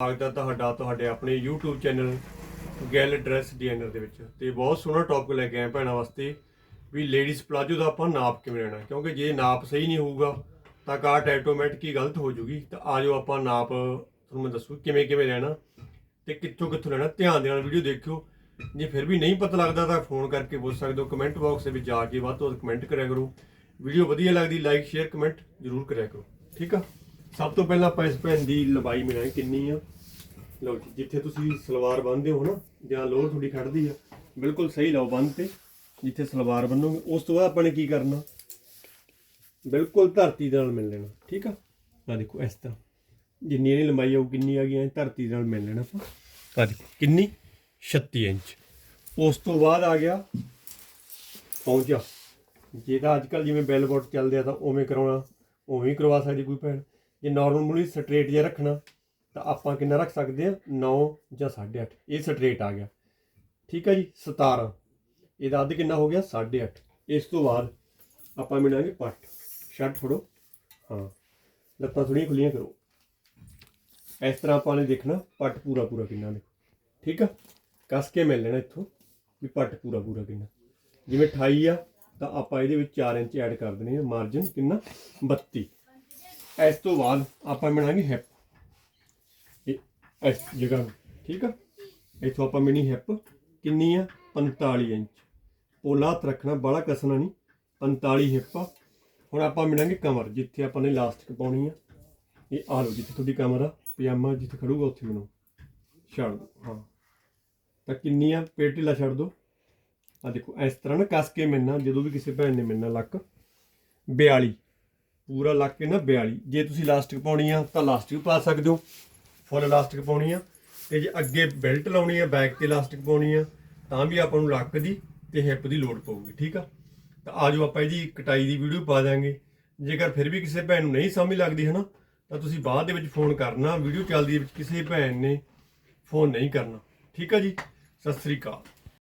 ਸਵਾਗਤ ਹੈ ਤੁਹਾਡਾ, ਤੁਹਾਡੇ ਆਪਣੇ YouTube ਚੈਨਲ ਗੈਲ ਡਰੈਸ ਡਿਜ਼ਾਈਨਰ ਦੇ ਵਿੱਚ। ਤੇ ਬਹੁਤ ਸੋਹਣਾ ਟੌਪਿਕ ਲੈ ਕੇ ਆਏ ਭੈਣਾਂ ਵਾਸਤੇ ਵੀ ਲੇਡੀਜ਼ ਪਲਾਜੋ ਦਾ ਆਪਾਂ ਨਾਪ ਕਿਵੇਂ ਲੈਣਾ। ਕਿਉਂਕਿ ਜੇ ਨਾਪ ਸਹੀ ਨਹੀਂ ਹੋਊਗਾ, ਤਾਂ ਕਾਟ ਆਟੋਮੈਟਿਕ ਹੀ ਗਲਤ ਹੋ ਜੂਗੀ। ਤਾਂ ਆਜੋ ਆਪਾਂ ਨਾਪ, ਤੁਹਾਨੂੰ ਮੈਂ ਦੱਸੂ ਕਿਵੇਂ ਕਿਵੇਂ ਲੈਣਾ ਤੇ ਕਿੱਥੋਂ ਕਿੱਥੋਂ ਲੈਣਾ। ਧਿਆਨ ਦੇ ਨਾਲ ਵੀਡੀਓ ਦੇਖਿਓ। ਜੇ ਫਿਰ ਵੀ ਨਹੀਂ ਪਤਾ ਲੱਗਦਾ ਤਾਂ ਫੋਨ ਕਰਕੇ ਪੁੱਛ ਸਕਦੇ ਹੋ। ਕਮੈਂਟ ਬਾਕਸ ਦੇ ਵਿੱਚ ਜਾ ਕੇ ਵੱਧ ਤੋਂ ਵੱਧ ਕਮੈਂਟ ਕਰਿਆ ਕਰੋ। ਵੀਡੀਓ ਵਧੀਆ ਲੱਗਦੀ ਲਾਈਕ ਸ਼ੇਅਰ ਕਮੈਂਟ ਜ਼ਰੂਰ ਕਰਿਆ ਕਰੋ। ਠੀਕ ਆ? ਸਭ ਤੋਂ ਪਹਿਲਾਂ ਆਪਾਂ ਇਸ ਭੈਣ ਦੀ ਲੰਬਾਈ ਮਿਲਾਂਗੇ ਕਿੰਨੀ ਆ। ਲਓ ਜੀ, ਜਿੱਥੇ ਤੁਸੀਂ ਸਲਵਾਰ ਬੰਨਦੇ ਹੋ ਨਾ, ਜਾਂ ਲੋਅਰ ਤੁਹਾਡੀ ਖੜਦੀ ਆ, ਬਿਲਕੁਲ ਸਹੀ ਲਾਓ ਬੰਨ ਤੇ, ਜਿੱਥੇ ਸਲਵਾਰ ਬੰਨੋਗੇ, ਉਸ ਤੋਂ ਬਾਅਦ ਆਪਾਂ ਨੇ ਕੀ ਕਰਨਾ? ਬਿਲਕੁਲ ਧਰਤੀ ਦੇ ਨਾਲ ਮਿਲ ਲੈਣਾ, ਠੀਕ ਆ? ਆ ਦੇਖੋ, ਇਸ ਤਰ੍ਹਾਂ। ਜਿੰਨੀ ਇਹਦੀ ਲੰਬਾਈ ਆਊ, ਕਿੰਨੀ ਆ ਗਈ ਐ ਧਰਤੀ ਦੇ ਨਾਲ ਮਿਲ ਲੈਣਾ ਆਪਾਂ। ਆ ਦੇਖੋ, ਕਿੰਨੀ? 36 ਇੰਚ। ਉਸ ਤੋਂ ਬਾਅਦ ਆ ਗਿਆ, ਪਹੁੰਚਾ। ਜੇ ਤਾਂ ਅੱਜ ਕੱਲ ਜਿਵੇਂ ਬੈਲ ਬੋਟ ਚੱਲਦੇ ਆ, ਤਾਂ ਉਵੇਂ ਕਰਾਉਣਾ, ਉਵੇਂ ਕਰਵਾ ਸਕਦੀ ਕੋਈ ਭੈਣ। ਜੇ ਨਾਰਮਲੀ ਸਟ੍ਰੇਟ ਜਿਹਾ ਰੱਖਣਾ, ਤਾਂ ਆਪਾਂ ਕਿੰਨਾ ਰੱਖ ਸਕਦੇ ਆ? 9 ਜਾਂ 8.5 ਇਹ ਸਟ੍ਰੇਟ ਆ ਗਿਆ। ਠੀਕ ਹੈ ਜੀ? 17 ਇਹਦਾ ਅੱਧ ਕਿੰਨਾ ਹੋ ਗਿਆ? 8.5 ਇਸ ਤੋਂ ਬਾਅਦ ਆਪਾਂ ਮਿਲਾਂਗੇ ਪੱਟ। ਸ਼ਰਟ ਫੜੋ। ਹਾਂ। ਲੱਤਾਂ ਥੋੜੀਆਂ ਖੁੱਲੀਆਂ ਕਰੋ। ਇਸ ਤਰ੍ਹਾਂ ਆਪਾਂ ਨੇ ਦੇਖਣਾ, ਪੱਟ ਪੂਰਾ ਪੂਰਾ ਕਿੰਨਾ ਦੇਖੋ ਠੀਕ ਆ? ਕੱਸ ਕੇ ਮਿਲ ਲੈਣਾ ਇੱਥੋਂ, ਵੀ ਪੱਟ ਪੂਰਾ ਪੂਰਾ ਕਿੰਨਾ। ਜਿਵੇਂ 28 ਆ, ਤਾਂ ਆਪਾਂ ਇਹਦੇ ਵਿੱਚ 4 ਇੰਚ ਐਡ ਕਰ ਦੇਣੇ ਆ। ਮਾਰਜਨ ਕਿੰਨਾ? 32 ਇਸ ਤੋਂ ਬਾਅਦ ਆਪਾਂ ਮਿਣਾਂਗੇ ਹਿਪ ਇਸ ਜਗ੍ਹਾ ਨੂੰ, ਠੀਕ ਆ? ਇੱਥੋਂ ਆਪਾਂ ਮਿਣੀ ਹਿਪ ਕਿੰਨੀ ਆ? 45 ਇੰਚ। ਪੋਲਾ ਹੱਥ ਰੱਖਣਾ ਬਾਹਲਾ ਕਸਣਾ ਨਹੀਂ। 45 ਹਿਪ ਆ। ਹੁਣ ਆਪਾਂ ਮਿਲਾਂਗੇ ਕਮਰ ਜਿੱਥੇ ਆਪਾਂ ਨੇ ਲਾਸਟਿਕ ਪਾਉਣੀ ਆ। ਇਹ ਆ ਲਓ ਜਿੱਥੇ ਤੁਹਾਡੀ ਕਮਰ ਆ ਪਜਾਮਾ ਜਿੱਥੇ ਖੜੂਗਾ ਉੱਥੇ ਮੈਨੂੰ ਛੱਡ ਦਿਓ ਹਾਂ। ਤਾਂ ਕਿੰਨੀ ਆ? ਪੇਟ ਢਿੱਲਾ ਛੱਡ ਦਿਓ ਆ ਦੇਖੋ ਇਸ ਤਰ੍ਹਾਂ ਨਾ ਕੱਸ ਕੇ ਮਿਲਣਾ ਜਦੋਂ ਵੀ ਕਿਸੇ ਭੈਣ ਨੇ ਮਿਲਣਾ ਲੱਕ। 42 ਪੂਰਾ ਲੱਕ ਕੇ ਨਾ 42 ਜੇ ਤੁਸੀਂ ਲਾਸਟਿਕ ਪਾਉਣੀ ਆ, ਤਾਂ ਲਾਸਟਿਕ ਪਾ ਸਕਦੇ ਹੋ। ਫੁੱਲ ਲਾਸਟਿਕ ਪਾਉਣੀ ਆ। ਤੇ ਜੇ ਅੱਗੇ ਬੈਲਟ ਲਾਉਣੀ ਆ ਬੈਕ ਤੇ ਲਾਸਟਿਕ ਪਾਉਣੀ ਆ, ਤਾਂ ਵੀ ਆਪਾਂ ਨੂੰ ਲੱਕ ਦੀ ਤੇ ਹਿੱਪ ਦੀ ਲੋੜ ਪਊਗੀ, ਠੀਕ ਆ? ਤਾਂ ਆਜੋ ਆਪਾਂ ਇਹਦੀ ਕਟਾਈ ਦੀ ਵੀਡੀਓ ਪਾ ਦਾਂਗੇ ਜੇਕਰ ਫਿਰ ਵੀ ਕਿਸੇ ਭੈਣ ਨੂੰ ਨਹੀਂ ਸਮਝ ਲੱਗਦੀ ਹੈ ਨਾ ਤਾਂ ਤੁਸੀਂ ਬਾਅਦ ਦੇ ਵਿੱਚ ਫੋਨ ਕਰਨਾ। ਵੀਡੀਓ ਚੱਲਦੀ ਵਿੱਚ ਕਿਸੇ ਭੈਣ ਨੇ ਫੋਨ ਨਹੀਂ ਕਰਨਾ। ਠੀਕ ਆ ਜੀ? ਸਤਿ ਸ੍ਰੀ ਅਕਾਲ।